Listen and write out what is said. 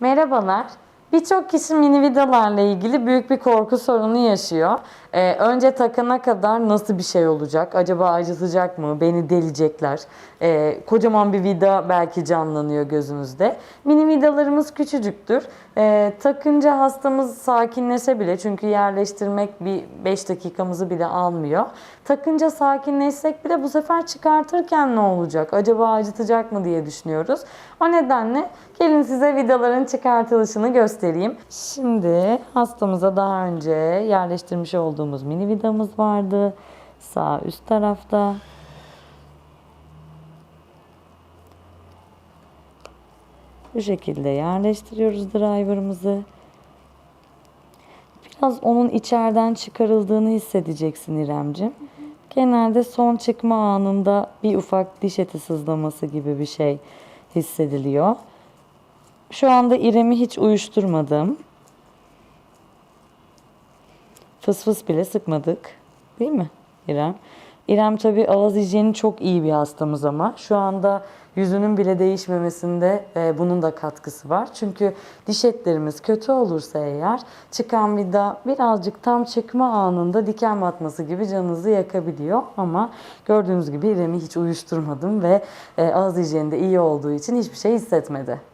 Merhabalar. Birçok kişi mini vidalarla ilgili büyük bir korku sorunu yaşıyor. Ee, önce takana kadar nasıl bir şey olacak? Acaba acıtacak mı? Beni delecekler. Ee, kocaman bir vida belki canlanıyor gözünüzde. Mini vidalarımız küçücüktür. Ee, takınca hastamız sakinleşe bile çünkü yerleştirmek bir 5 dakikamızı bile almıyor. Takınca sakinleşsek bile bu sefer çıkartırken ne olacak? Acaba acıtacak mı diye düşünüyoruz. O nedenle gelin size vidaların çıkartılışını göstereyim. Şimdi hastamıza daha önce yerleştirmiş olduğumuz mini vidamız vardı. Sağ üst tarafta. Bu şekilde yerleştiriyoruz driver'ımızı. Biraz onun içeriden çıkarıldığını hissedeceksin İremcim. Genelde son çıkma anında bir ufak diş eti sızlaması gibi bir şey hissediliyor. Şu anda İrem'i hiç uyuşturmadım. Fıs fıs bile sıkmadık. Değil mi İrem? İrem tabii ağız hijyeni çok iyi bir hastamız ama şu anda yüzünün bile değişmemesinde e, bunun da katkısı var. Çünkü diş etlerimiz kötü olursa eğer çıkan vida birazcık tam çıkma anında diken batması gibi canınızı yakabiliyor. Ama gördüğünüz gibi İrem'i hiç uyuşturmadım ve e, ağız hijyeni de iyi olduğu için hiçbir şey hissetmedi.